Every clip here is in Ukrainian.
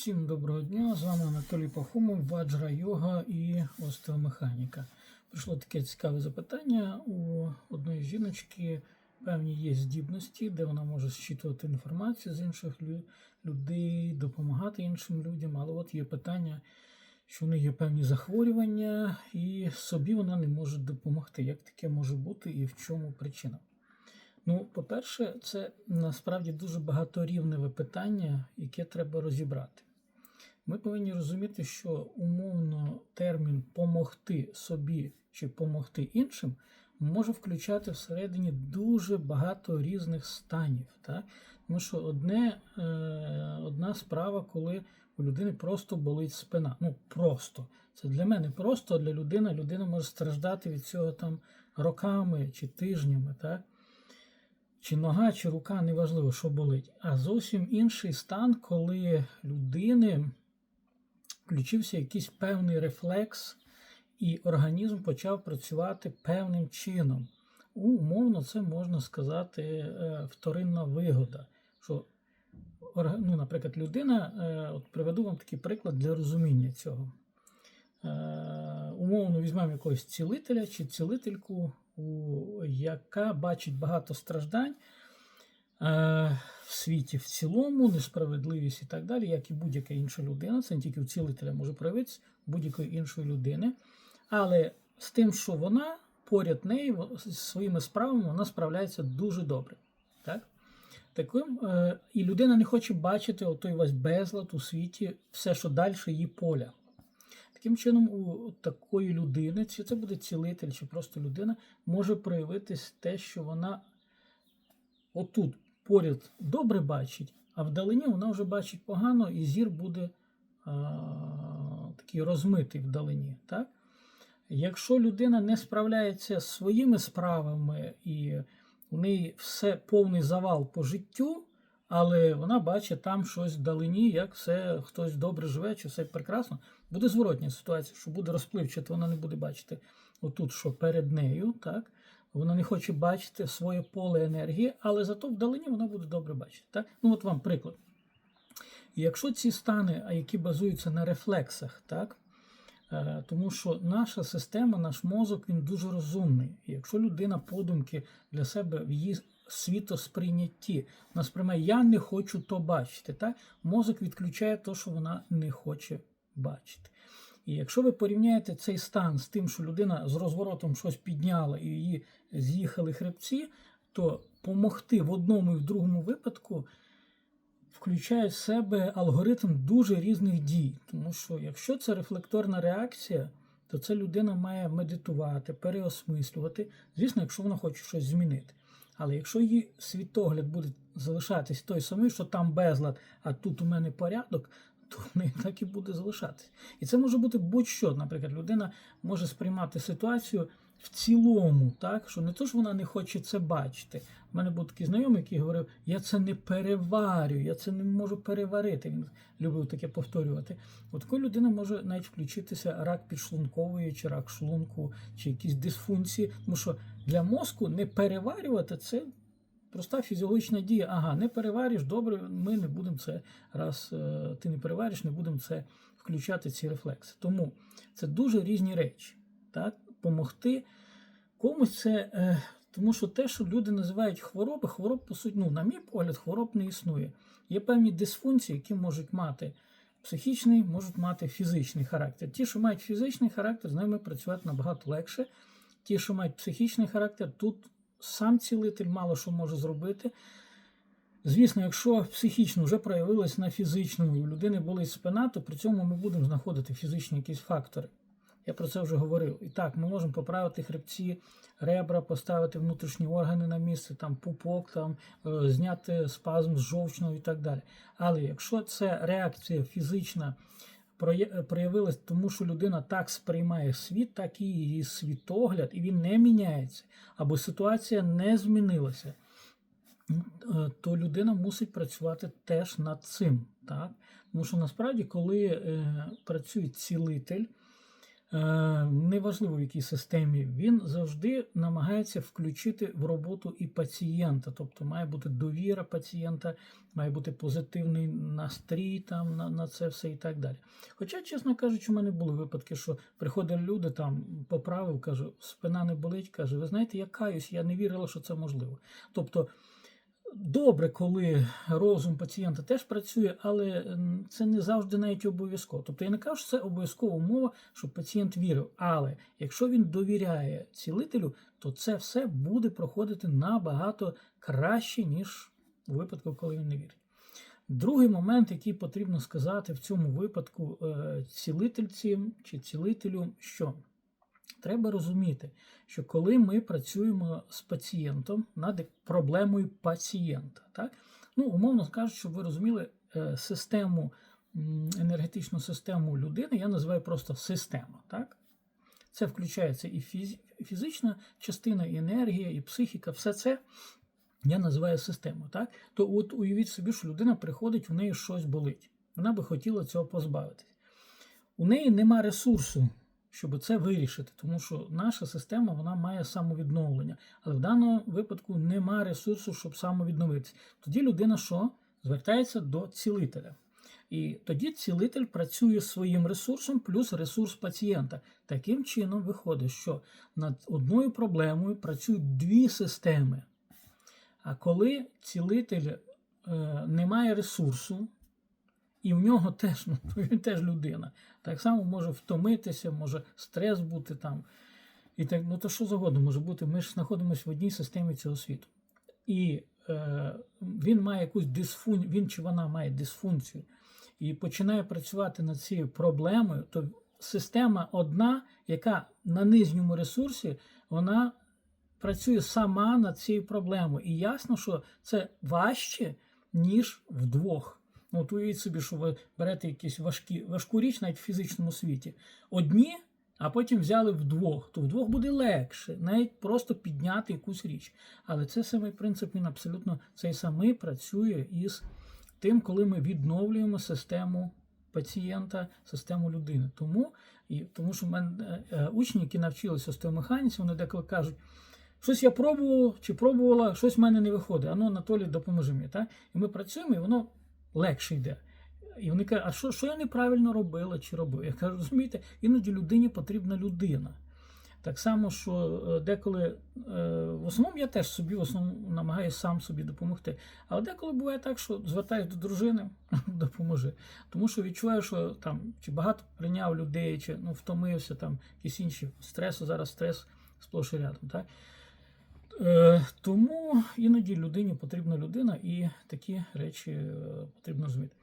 Всім доброго дня! З вами Анатолій Пахомов, Ваджра Йога і остеомеханіка. Прийшло таке цікаве запитання у одної жіночки. Певні є здібності, де вона може зчитувати інформацію з інших людей, допомагати іншим людям. Але от є питання, що в неї є певні захворювання, і собі вона не може допомогти. Як таке може бути і в чому причина? Ну, по-перше, це насправді дуже багаторівневе питання, яке треба розібрати. Ми повинні розуміти, що умовно термін помогти собі чи помогти іншим може включати всередині дуже багато різних станів. Так? Тому що одне, е, одна справа, коли у людини просто болить спина. Ну, просто. Це для мене просто, а для людини людина може страждати від цього там роками чи тижнями. Так? чи нога, чи рука, неважливо, що болить. А зовсім інший стан, коли людини включився якийсь певний рефлекс, і організм почав працювати певним чином. Умовно, це можна сказати е, вторинна вигода. Що, ну, наприклад, людина, е, от приведу вам такий приклад для розуміння цього. Е, Умовно візьмемо якогось цілителя чи цілительку, яка бачить багато страждань в світі в цілому, несправедливість і так далі, як і будь-яка інша людина. Це не тільки у цілителя може проявитися будь-якої іншої людини. Але з тим, що вона поряд неї зі своїми справами вона справляється дуже добре. Так? Таким, е, і людина не хоче бачити отой весь безлад у світі, все, що далі її поля. Таким чином, у такої людини, чи це буде цілитель, чи просто людина, може проявитись те, що вона отут поряд добре бачить, а вдалині вона вже бачить погано, і зір буде а, такий розмитий вдалині. Так? Якщо людина не справляється з своїми справами і у неї все повний завал по життю, але вона бачить там щось вдалині, як все хтось добре живе, чи все прекрасно, буде зворотня ситуація, що буде розпливчато, вона не буде бачити отут, що перед нею, так? Вона не хоче бачити своє поле енергії, але зато вдалині вона буде добре бачити. Так? Ну, от вам приклад. Якщо ці стани, які базуються на рефлексах, так? Е, Тому що наша система, наш мозок, він дуже розумний. Якщо людина подумки для себе в її світосприйнятті, вона сприймає, я не хочу то бачити, так? мозок відключає те, що вона не хоче бачити. І якщо ви порівняєте цей стан з тим, що людина з розворотом щось підняла і її з'їхали хребці, то помогти в одному і в другому випадку включає в себе алгоритм дуже різних дій. Тому що якщо це рефлекторна реакція, то це людина має медитувати, переосмислювати, звісно, якщо вона хоче щось змінити. Але якщо її світогляд буде залишатись той самий, що там безлад, а тут у мене порядок, то в так і буде залишатись. І це може бути будь-що. Наприклад, людина може сприймати ситуацію в цілому, так що не то, що вона не хоче це бачити. У мене був такий знайомий, який говорив: я це не переварю, я це не можу переварити. Він любив таке повторювати. От такої людини може навіть включитися рак підшлункової, чи рак шлунку, чи якісь дисфункції. Тому що для мозку не переварювати це проста фізіологічна дія. Ага, не перевариш, добре, ми не будемо це, раз е, ти не перевариш, не будемо це включати ці рефлекси. Тому це дуже різні речі. Так? Помогти комусь це. Е, тому що те, що люди називають хвороби, хвороб, по суті, ну, на мій погляд, хвороб не існує. Є певні дисфункції, які можуть мати психічний, можуть мати фізичний характер. Ті, що мають фізичний характер, з ними працювати набагато легше. Ті, що мають психічний характер, тут сам цілитель мало що може зробити. Звісно, якщо психічно вже проявилось на фізичному, і у людини болить спина, то при цьому ми будемо знаходити фізичні якісь фактори. Я про це вже говорив. І так, ми можемо поправити хребці, ребра, поставити внутрішні органи на місце, там пупок, там, е, зняти спазм з жовчного і так далі. Але якщо це реакція фізична проявилась, тому що людина так сприймає світ, так і її світогляд, і він не міняється, або ситуація не змінилася, е, то людина мусить працювати теж над цим. Так? Тому що насправді, коли е, працює цілитель, е, неважливо в якій системі, він завжди намагається включити в роботу і пацієнта. Тобто має бути довіра пацієнта, має бути позитивний настрій там на, на це все і так далі. Хоча, чесно кажучи, у мене були випадки, що приходили люди там, поправив, каже, спина не болить, каже, ви знаєте, я каюсь, я не вірила, що це можливо. Тобто. Добре, коли розум пацієнта теж працює, але це не завжди навіть обов'язково. Тобто я не кажу, що це обов'язкова умова, щоб пацієнт вірив. Але якщо він довіряє цілителю, то це все буде проходити набагато краще, ніж у випадку, коли він не вірить. Другий момент, який потрібно сказати в цьому випадку е, цілительці чи цілителю, що треба розуміти, що коли ми працюємо з пацієнтом над проблемою пацієнта, так? ну, умовно кажучи, щоб ви розуміли е, систему, енергетичну систему людини, я називаю просто система. Так? Це включається і фізична частина, і енергія, і психіка, все це я називаю системою. Так? То от уявіть собі, що людина приходить, в неї щось болить. Вона би хотіла цього позбавитись. У неї нема ресурсу, щоб це вирішити, тому що наша система вона має самовідновлення. Але в даному випадку нема ресурсу, щоб самовідновитися. Тоді людина що? Звертається до цілителя. І тоді цілитель працює своїм ресурсом плюс ресурс пацієнта. Таким чином виходить, що над одною проблемою працюють дві системи. А коли цілитель е, не має ресурсу, і в нього теж, ну, він теж людина, так само може втомитися, може стрес бути там. І так, ну то що завгодно може бути. Ми ж знаходимося в одній системі цього світу. І е, він має якусь дисфункцію, він чи вона має дисфункцію і починає працювати над цією проблемою, то система одна, яка на нижньому ресурсі, вона працює сама над цією проблемою. І ясно, що це важче, ніж вдвох. Ну, от уявіть собі, що ви берете якісь важкі, важку річ навіть в фізичному світі. Одні, а потім взяли вдвох, то вдвох буде легше, навіть просто підняти якусь річ. Але це самий принцип, він абсолютно цей самий працює із тим, коли ми відновлюємо систему пацієнта, систему людини. Тому, і, тому що в мене е, е, учні, які навчилися остеомеханіці, вони деколи кажуть, щось я пробував чи пробувала, щось в мене не виходить. Ану, Анатолій, допоможи мені. Так? І ми працюємо, і воно легше йде. І вони кажуть, а що, що я неправильно робила чи робив? Я кажу, розумієте, іноді людині потрібна людина. Так само, що е, деколи, е, в основному я теж собі в основному намагаюся сам собі допомогти. Але деколи буває так, що звертаюсь до дружини, допоможи. Тому що відчуваю, що там чи багато прийняв людей, чи ну, втомився, там якісь інші стреси, зараз стрес сплош і рядом. Так? Е, тому іноді людині потрібна людина, і такі речі е, потрібно розуміти.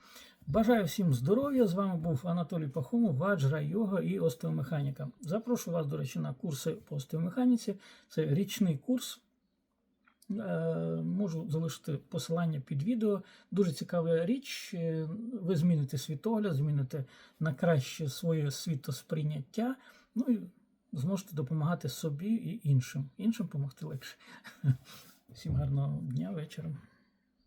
Бажаю всім здоров'я. З вами був Анатолій Пахомов, ваджра, йога і остеомеханіка. Запрошую вас, до речі, на курси по остеомеханіці. Це річний курс. Е, Можу залишити посилання під відео. Дуже цікава річ. Ви зміните світогляд, зміните на краще своє світосприйняття. Ну і зможете допомагати собі і іншим. Іншим допомогти легше. Всім гарного дня, вечора.